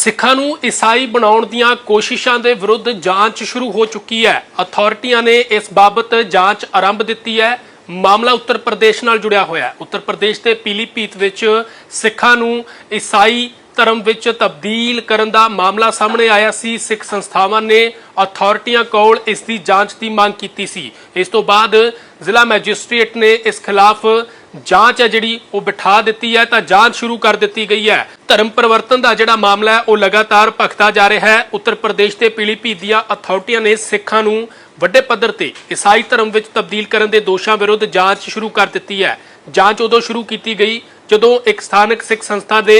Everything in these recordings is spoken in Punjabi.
ਸਿੱਖਾਂ ਨੂੰ ਈਸਾਈ ਬਣਾਉਣ ਦੀਆਂ ਕੋਸ਼ਿਸ਼ਾਂ ਦੇ ਵਿਰੁੱਧ ਜਾਂਚ ਸ਼ੁਰੂ ਹੋ ਚੁੱਕੀ ਹੈ। ਅਥਾਰਟੀਆਂ ਨੇ ਇਸ ਬਾਬਤ ਜਾਂਚ ਆਰੰਭ ਦਿੱਤੀ ਹੈ। ਮਾਮਲਾ ਉੱਤਰ ਪ੍ਰਦੇਸ਼ ਨਾਲ ਜੁੜਿਆ ਹੋਇਆ ਹੈ। ਉੱਤਰ ਪ੍ਰਦੇਸ਼ ਦੇ ਪੀਲੀਭੀਤ ਵਿੱਚ ਸਿੱਖਾਂ ਨੂੰ ਈਸਾਈ ਧਰਮ ਵਿੱਚ ਤਬਦੀਲ ਕਰਨ ਦਾ ਮਾਮਲਾ ਸਾਹਮਣੇ ਆਇਆ ਸੀ। ਸਿੱਖ ਸੰਸਥਾਵਾਂ ਨੇ ਅਥਾਰਟੀਆਂ ਕੋਲ ਇਸ ਦੀ ਜਾਂਚ ਦੀ ਮੰਗ ਕੀਤੀ ਸੀ। ਇਸ ਤੋਂ ਬਾਅਦ ਜ਼ਿਲ੍ਹਾ ਮੈਜਿਸਟ੍ਰੇਟ ਨੇ ਇਸ ਖਿਲਾਫ ਜਾਂਚ ਹੈ ਜਿਹੜੀ ਉਹ ਬਿਠਾ ਦਿੱਤੀ ਹੈ, ਤਾਂ ਜਾਂਚ ਸ਼ੁਰੂ ਕਰ ਦਿੱਤੀ ਗਈ ਹੈ। ਧਰਮ ਪਰਿਵਰਤਨ ਦਾ ਜਿਹੜਾ ਮਾਮਲਾ ਹੈ, ਉਹ ਲਗਾਤਾਰ ਭਖਦਾ ਜਾ ਰਿਹਾ ਹੈ। ਉੱਤਰ ਪ੍ਰਦੇਸ਼ ਦੇ ਪੀਲੀਭੀਤ ਦੀਆਂ ਅਥਾਰਟੀਆਂ ਨੇ ਸਿੱਖਾਂ ਨੂੰ ਵੱਡੇ ਪੱਧਰ ਤੇ ਈਸਾਈ ਧਰਮ ਵਿੱਚ ਤਬਦੀਲ ਕਰਨ ਦੇ ਦੋਸ਼ਾਂ ਵਿਰੁੱਧ ਜਾਂਚ ਸ਼ੁਰੂ ਕਰ ਦਿੱਤੀ ਹੈ। ਜਾਂਚ ਉਦੋਂ ਸ਼ੁਰੂ ਕੀਤੀ ਗਈ ਜਦੋਂ ਇੱਕ ਸਥਾਨਕ ਸਿੱਖ ਸੰਸਥਾ ਦੇ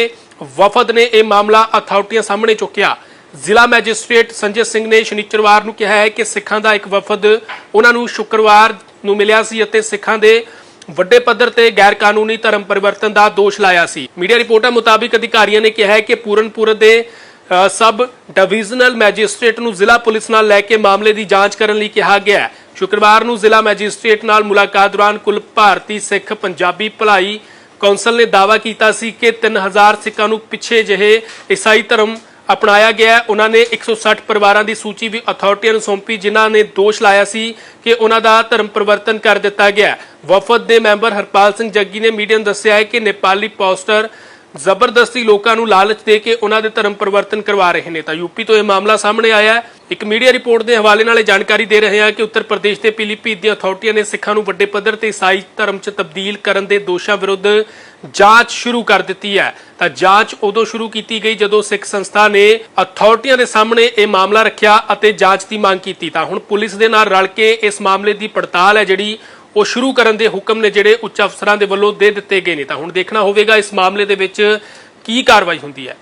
ਵਫਦ ਨੇ ਇਹ ਮਾਮਲਾ ਅਥਾਰਟੀਆਂ ਸਾਹਮਣੇ ਚੁੱਕਿਆ ਜ਼ਿਲ੍ਹਾ ਮੈਜਿਸਟ੍ਰੇਟ ਸੰਜੇ ਸਿੰਘ ਨੇ ਸ਼ਨੀਚਰਵਾਰ ਨੂੰ ਕਿਹਾ ਹੈ ਕਿ ਸਿੱਖਾਂ ਦਾ ਇੱਕ ਵਫਦ ਉਹਨਾਂ ਨੂੰ ਸ਼ੁੱਕਰਵਾਰ ਨੂੰ ਮਿਲਿਆ ਸੀ ਅਤੇ ਸਿੱਖਾਂ ਦੇ ਵੱਡੇ ਪੱਧਰ ਤੇ ਗੈਰ ਕਾਨੂੰਨੀ ਧਰਮ ਪਰਿਵਰਤਨ ਦਾ ਦੋਸ਼ ਲਾਇਆ ਸੀ। ਮੀਡੀਆ ਰਿਪੋਰਟਾਂ ਮੁਤਾਬਿਕ ਅਧਿਕਾਰੀਆਂ ਨੇ ਕਿਹਾ ਹੈ ਕਿ ਪੂਰਨਪੁਰ ਦੇ ਅ, ਸਬ ਡਿਵੀਜ਼ਨਲ ਮੈਜਿਸਟ੍ਰੇਟ ਨੂੰ ਜ਼ਿਲ੍ਹਾ ਪੁਲਿਸ ਨਾਲ ਲੈ ਕੇ ਮਾਮਲੇ ਦੀ ਜਾਂਚ ਕਰਨ ਲਈ ਕਿਹਾ ਗਿਆ ਹੈ। ਸ਼ੁੱਕਰਵਾਰ ਨੂੰ ਜ਼ਿਲ੍ਹਾ ਮੈਜਿਸਟ੍ਰੇਟ ਨਾਲ ਮੁਲਾਕਾਤ ਦੌਰਾਨ ਕੁੱਲ ਭਾਰਤੀ ਸਿੱਖ ਪੰਜਾਬੀ ਭਲਾਈ ਕੌਂਸਲ ਨੇ ਦਾਅਵਾ ਕੀਤਾ ਸੀ ਕਿ 3000 ਸਿੱਖਾਂ ਨੂੰ ਪਿੱਛੇ ਜਿਹੇ ਈਸਾਈ ਧਰਮ ਅਪਣਾਇਆ ਗਿਆ ਉਹਨਾਂ ਨੇ 160 ਪਰਿਵਾਰਾਂ ਦੀ ਸੂਚੀ ਵੀ ਅਥਾਰਟੀਆਂ ਨੂੰ ਸੌਂਪੀ, ਜਿਨ੍ਹਾਂ ਨੇ ਦੋਸ਼ ਲਾਇਆ ਸੀ ਕਿ ਉਹਨਾਂ ਦਾ ਧਰਮ ਪਰਿਵਰਤਨ ਕਰ ਦਿੱਤਾ ਗਿਆ ਵਫਦ ਦੇ ਮੈਂਬਰ ਹਰਪਾਲ ਸਿੰਘ ਜੱਗੀ ਨੇ ਮੀਡੀਆ ਨੂੰ ਦੱਸਿਆ ਹੈ ਕਿ ਨੇਪਾਲੀ ਪੋਸਟਰ ਜ਼ਬਰਦਸਤੀ ਲੋਕਾਂ ਨੂੰ ਲਾਲਚ ਦੇ ਕੇ ਉਹਨਾਂ ਦੇ ਧਰਮ ਪਰਿਵਰਤਨ ਕਰਵਾ ਰਹੇ ਨੇ। ਤਾਂ ਯੂਪੀ ਤੋਂ ਇਹ ਮਾਮਲਾ ਸਾਹਮਣੇ ਆਇਆ ਹੈ। ਇੱਕ ਮੀਡੀਆ ਰਿਪੋਰਟ ਦੇ ਹਵਾਲੇ ਨਾਲ ਇਹ ਜਾਣਕਾਰੀ ਦੇ ਰਹੇ ਹਾਂ ਕਿ ਉੱਤਰ ਪ੍ਰਦੇਸ਼ ਦੇ ਪੀਲੀਭੀਤ ਦੀਆਂ ਅਥਾਰਟੀਆਂ ਨੇ ਸਿੱਖਾਂ ਨੂੰ ਵੱਡੇ ਪੱਧਰ ਤੇ ਈਸਾਈ ਧਰਮ 'ਚ ਤਬਦੀਲ ਕਰਨ ਦੇ ਦੋਸ਼ਾਂ ਵਿਰੁੱਧ ਜਾਂਚ ਸ਼ੁਰੂ ਕਰ ਦਿੱਤੀ ਹੈ। ਤਾਂ ਜਾਂਚ ਉਦੋਂ ਸ਼ੁਰੂ ਕੀਤੀ ਗਈ ਜਦੋਂ ਸਿੱਖ ਸੰਸਥਾ ਨੇ ਅਥਾਰਟੀਆਂ ਦੇ ਸਾਹਮਣੇ ਇਹ ਮਾਮਲਾ ਰੱਖਿਆ ਅਤੇ ਜਾਂਚ ਦੀ ਮੰਗ ਕੀਤੀ। ਤਾਂ ਹੁਣ ਪੁਲਿਸ ਦੇ ਨਾਲ ਰਲ ਕੇ ਇਸ ਮਾਮਲੇ ਦੀ ਪੜਤਾਲ ਹੈ ਜਿਹੜੀ ਉਹ ਸ਼ੁਰੂ ਕਰਨ ਦੇ ਹੁਕਮ ਨੇ ਜਿਹੜੇ ਉੱਚ ਅਫਸਰਾਂ ਦੇ ਵੱਲੋਂ ਦੇ ਦਿੱਤੇ ਗਏ ਨੇ। ਤਾਂ ਹੁਣ ਦੇਖਣਾ ਹੋਵੇਗਾ ਇਸ ਮਾਮਲੇ ਦੇ ਵਿੱਚ ਕੀ ਕਾਰਵਾਈ ਹੁੰਦੀ ਹੈ।